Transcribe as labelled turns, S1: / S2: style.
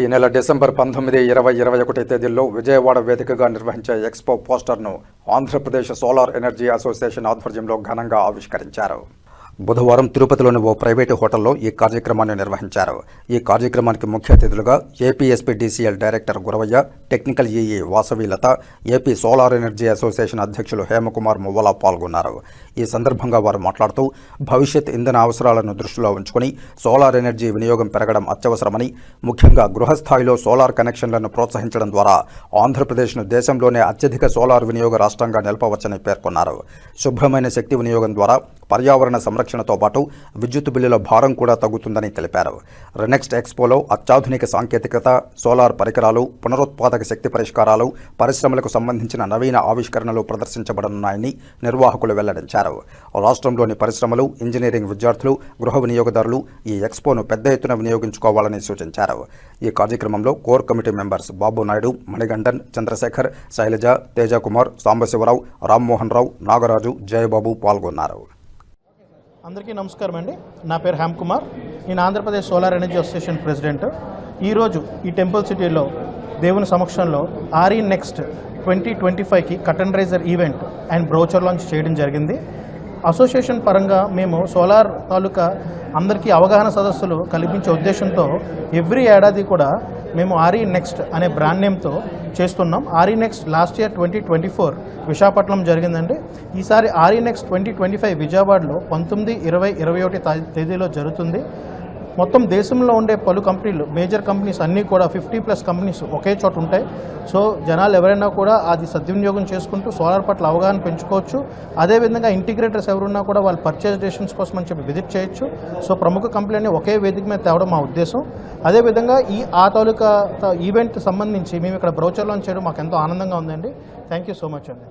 S1: ఈ నెల డిసెంబర్ పంతొమ్మిది ఇరవై ఇరవై ఒకటి తేదీల్లో విజయవాడ వేదికగా నిర్వహించే ఎక్స్పో పోస్టర్ను ఆంధ్రప్రదేశ్ సోలార్ ఎనర్జీ అసోసియేషన్ ఆధ్వర్యంలో ఘనంగా ఆవిష్కరించారు. బుధవారం తిరుపతిలోని ఓ ప్రైవేటు హోటల్లో ఈ కార్యక్రమాన్ని నిర్వహించారు. ఈ కార్యక్రమానికి ముఖ్య అతిథులుగా APSPDCL director Guravaiah technical EE Vasavilatha AP solar energy association అధ్యక్షులు హేమకుమార్ మువ్వల పాల్గొన్నారు. ఈ సందర్భంగా వారు మాట్లాడుతూ భవిష్యత్ ఇంధన అవసరాలను దృష్టిలో ఉంచుకుని సోలార్ ఎనర్జీ వినియోగం పెరగడం అత్యవసరమని ముఖ్యంగా గృహస్థాయిలో సోలార్ కనెక్షన్లను ప్రోత్సహించడం ద్వారా ఆంధ్రప్రదేశ్ను దేశంలోనే అత్యధిక సోలార్ వినియోగ రాష్ట్రంగా నిలపవచ్చని పేర్కొన్నారు. శుభ్రమైన శక్తి వినియోగం ద్వారా పర్యావరణ సంరక్షణతో పాటు విద్యుత్ బిల్లుల భారం కూడా తగ్గుతుందని తెలిపారు. రెనెక్స్ట్ ఎక్స్పోలో అత్యాధునిక సాంకేతికత సోలార్ పరికరాలు పునరుత్పాదక శక్తి పరిష్కారాలు పరిశ్రమలకు సంబంధించిన నవీన ఆవిష్కరణలు ప్రదర్శించబడనున్నాయని నిర్వాహకులు వెల్లడించారు. రాష్ట్రంలోని పరిశ్రమలు ఇంజనీరింగ్ విద్యార్థులు గృహ వినియోగదారులు ఈ ఎక్స్పోను పెద్ద ఎత్తున వినియోగించుకోవాలని సూచించారు. ఈ కార్యక్రమంలో core committee members Babu Naidu Manigandan Chandrasekhar Sailaja Tejakumar Sambasivarao Rammohan Rao Nagaraju Jayababu పాల్గొన్నారు.
S2: అందరికీ నమస్కారం అండి. నా పేరు హ్యామ్ కుమార్. నేను Andhra Pradesh solar energy association president. ఈరోజు ఈ టెంపుల్ సిటీలో దేవుని సమక్షంలో ఆర్ఈ నెక్స్ట్ ట్వంటీ ట్వంటీ ఫైవ్కి curtain raiser event and brochure launch చేయడం జరిగింది. అసోసియేషన్ పరంగా మేము సోలార్ తాలూకా అందరికీ అవగాహన సదస్సులు కల్పించే ఉద్దేశంతో ఎవ్రీ ఏడాది కూడా మేము ఆర్ఈ నెక్స్ట్ అనే బ్రాండ్ నేమ్తో చేస్తున్నాం. RE next last year twenty twenty four Visakhapatnam జరిగిందండి. ఈసారి RE next twenty twenty five విజయవాడలో పంతొమ్మిది ఇరవై ఇరవై ఒకటి తేదీలో జరుగుతుంది. మొత్తం దేశంలో ఉండే పలు కంపెనీలు మేజర్ కంపెనీస్ అన్నీ కూడా ఫిఫ్టీ ప్లస్ కంపెనీస్ ఒకే చోట ఉంటాయి. సో జనాలు ఎవరైనా కూడా అది సద్వినియోగం చేసుకుంటూ సోలార్ పట్ల అవగాహన పెంచుకోవచ్చు. అదేవిధంగా ఇంటిగ్రేటర్స్ ఎవరున్నా కూడా వాళ్ళు పర్చేజ్ స్టేషన్స్ కోసం అని చెప్పి విజిట్ చేయొచ్చు. సో ప్రముఖ కంపెనీని ఒకే వేదిక మీద తేవడం మా ఉద్దేశం. అదేవిధంగా ఈ ఆ తాలూకా ఈవెంట్ సంబంధించి మేము ఇక్కడ బ్రౌచర్ లాంచ్ చేయడం మాకు ఎంతో ఆనందంగా ఉందండి. థ్యాంక్ యూ సో మచ్ అండి.